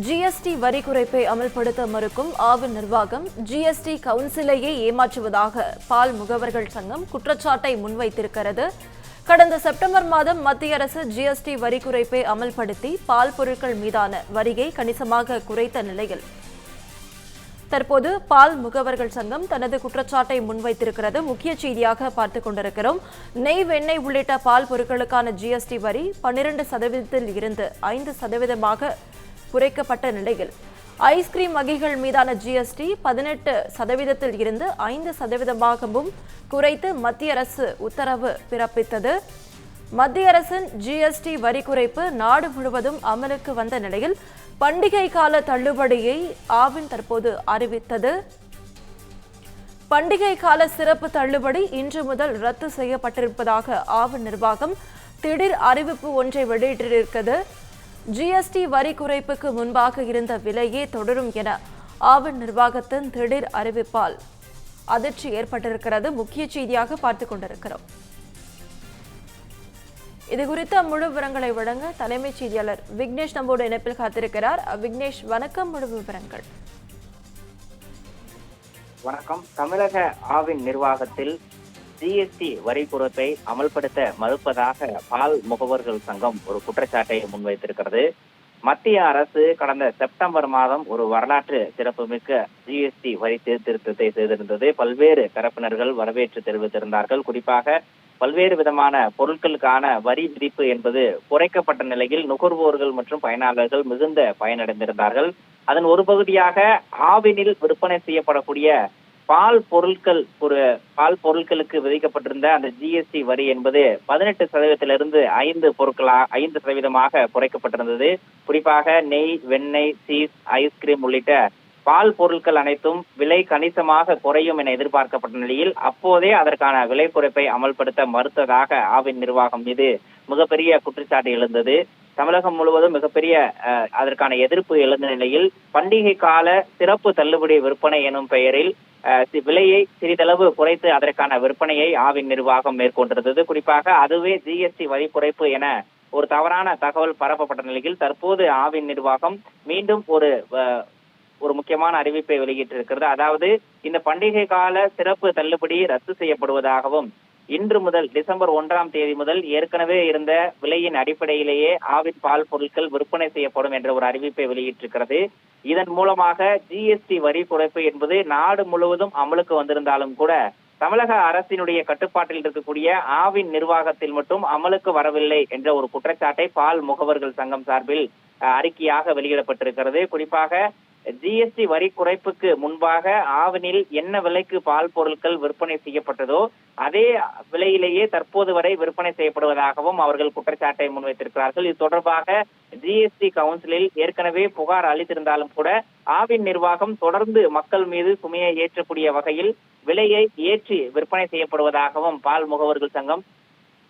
GST வரி குறைப்பை அமல்படுத்த மறுக்கும் ஆவின் நிர்வாகம் ஜிஎஸ்டி கவுன்சிலையே ஏமாற்றுவதாக பால் முகவர்கள் சங்கம் குற்றச்சாட்டை முன்வைத்திருக்கிறது. கடந்த செப்டம்பர் மாதம் மத்திய அரசு ஜிஎஸ்டி வரி குறைப்பை அமல்படுத்தி பால் பொருட்கள் மீதான வரியை கணிசமாக குறைத்த நிலையில். தற்போது பால் முகவர்கள் சங்கம் தனது குற்றச்சாட்டை முன்வைத்திருக்கிறது. முக்கிய செய்தியாக பார்த்துக் கொண்டிருக்கிறோம். நெய் வெண்ணெய் உள்ளிட்ட பால் பொருட்களுக்கான ஜிஎஸ்டி வரி பன்னிரண்டு சதவீதத்தில் இருந்து ஐந்து சதவீதமாக குறைக்கப்பட்ட நிலையில். ஐஸ்கிரீம் வகைகள் மீதான ஜிஎஸ்டி பதினெட்டு சதவீதத்தில் இருந்து ஐந்து சதவீதமாகவும் குறைத்து மத்திய அரசு உத்தரவு பிறப்பித்தது. மத்திய அரசின் ஜிஎஸ்டி வரி குறைப்பு நாடு முழுவதும் அமலுக்கு வந்த நிலையில் பண்டிகை கால தள்ளுபடியை ஆவின் தற்போது அறிவித்தது. பண்டிகை கால சிறப்பு தள்ளுபடி இன்று முதல் ரத்து செய்யப்பட்டிருப்பதாக ஆவின் நிர்வாகம் திடீர் அறிவிப்பு ஒன்றை வெளியிட்டிருக்கிறது. ஜிஎஸ்டி வரி குறைப்புக்கு முன்பாக இருந்த விலையே தொடரும் என ஆவின் நிர்வாகத்தின் திடீர் அறிவிப்பால் அதிர்ச்சி ஏற்பட்டிருக்கிறது. முக்கிய செய்தியாக பார்த்துக் கொண்டிருக்கிறோம். இது குறித்த முழு விவரங்களை வழங்க தலைமைச் செய்தியாளர் விக்னேஷ் நம்மோடு இணைப்பில் காத்திருக்கிறார். விக்னேஷ் வணக்கம். முழு விவரங்கள். வணக்கம். தமிழக ஆவின் நிர்வாகத்தில் ஜிஎஸ்டி வரி குறைப்பை அமல்படுத்த மறுப்பதாக பால் முகவர்கள் சங்கம் ஒரு குற்றச்சாட்டை முன்வைத்திருக்கிறது. மத்திய அரசு கடந்த செப்டம்பர் மாதம் ஒரு வரலாற்று சிறப்புமிக்க ஜிஎஸ்டி வரி சீர்திருத்தத்தை செய்திருந்தது. பல்வேறு தரப்பினர்கள் வரவேற்று தெரிவித்திருந்தார்கள். குறிப்பாக பல்வேறு விதமான பொருட்களுக்கான வரி விதிப்பு என்பது குறைக்கப்பட்ட நிலையில் நுகர்வோர்கள் மற்றும் பயனாளர்கள் மிகுந்த பயனடைந்திருந்தார்கள். அதன் ஒரு பகுதியாக ஆவினில் விற்பனை செய்யப்படக்கூடிய பால் பொருட்கள் ஒரு பால் பொருட்களுக்கு விதிக்கப்பட்டிருந்த அந்த ஜிஎஸ்டி வரி என்பது பதினெட்டு சதவீதத்திலிருந்து ஐந்து பொருட்களா ஐந்து சதவீதமாக குறைக்கப்பட்டிருந்தது. குறிப்பாக நெய் வெண்ணெய் சீஸ் ஐஸ்கிரீம் உள்ளிட்ட பால் பொருட்கள் அனைத்தும் விலை கணிசமாக குறையும் என எதிர்பார்க்கப்பட்ட நிலையில் அப்போதே அதற்கான விலை குறைப்பை அமல்படுத்த மறுத்ததாக ஆவின் நிர்வாகம் மீது மிகப்பெரிய குற்றச்சாட்டு எழுந்தது. தமிழகம் முழுவதும் மிகப்பெரிய அஹ், அதற்கான எதிர்ப்பு எழுந்த நிலையில் பண்டிகை கால சிறப்பு தள்ளுபடி விற்பனை எனும் பெயரில் விலையை சிறிதளவு குறைத்து அதற்கான விற்பனையை ஆவின் நிர்வாகம் மேற்கொண்டிருந்தது. குறிப்பாக அதுவே ஜிஎஸ்டி வரி குறைப்பு என ஒரு தவறான தகவல் பரப்பப்பட்ட நிலையில் தற்போது ஆவின் நிர்வாகம் மீண்டும் ஒரு அஹ், ஒரு முக்கியமான அறிவிப்பை வெளியிட்டிருக்கிறது. அதாவது இந்த பண்டிகை கால சிறப்பு தள்ளுபடி ரத்து செய்யப்படுவதாகவும் இன்று முதல் டிசம்பர் ஒன்றாம் தேதி முதல் ஏற்கனவே இருந்த விலையின் அடிப்படையிலேயே ஆவின் பால் பொருட்கள் விற்பனை செய்யப்படும் என்ற ஒரு அறிவிப்பை வெளியிட்டிருக்கிறது. இதன் மூலமாக ஜிஎஸ்டி வரி குறைப்பு என்பது நாடு முழுவதும் அமலுக்கு வந்திருந்தாலும் கூட தமிழக அரசினுடைய கட்டுப்பாட்டில் இருக்கக்கூடிய ஆவின் நிர்வாகத்தில் மட்டும் அமலுக்கு வரவில்லை என்ற ஒரு குற்றச்சாட்டை பால் முகவர்கள் சங்கம் சார்பில் அறிக்கையாக வெளியிடப்பட்டிருக்கிறது. குறிப்பாக ஜிஎஸ்டி வரி குறைப்புக்கு முன்பாக ஆவினில் என்ன விலைக்கு பால் பொருட்கள் விற்பனை செய்யப்பட்டதோ அதே விலையிலேயே தற்போது வரை விற்பனை செய்யப்படுவதாகவும் அவர்கள் குற்றச்சாட்டை முன்வைத்திருக்கிறார்கள். இது தொடர்பாக ஜிஎஸ்டி கவுன்சிலில் ஏற்கனவே புகார் அளித்திருந்தாலும் கூட ஆவின் நிர்வாகம் தொடர்ந்து மக்கள் மீது சுமையை ஏற்றக்கூடிய வகையில் விலையை ஏற்றி விற்பனை செய்யப்படுவதாகவும் பால் முகவர்கள் சங்கம்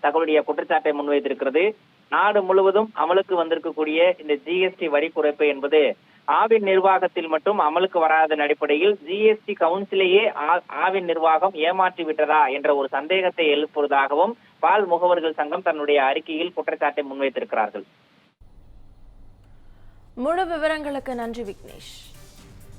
தங்களுடைய குற்றச்சாட்டை முன்வைத்திருக்கிறது. நாடு முழுவதும் அமலுக்கு வந்திருக்கக்கூடிய இந்த ஜிஎஸ்டி வரி குறைப்பு என்பது ஆவின் நிர்வாகத்தில் மட்டும் அமலுக்கு வராதன் அடிப்படையில் ஜிஎஸ்டி கவுன்சிலையே ஆ- ஆவின் நிர்வாகம் ஏமாற்றி விட்டதா என்ற ஒரு சந்தேகத்தை எழுப்புவதாகவும் பால் முகவர்கள் சங்கம் தன்னுடைய அறிக்கையில் குற்றச்சாட்டை முன்வைத்திருக்கிறார்கள். முழு விவரங்களுக்கு நன்றி விக்னேஷ்.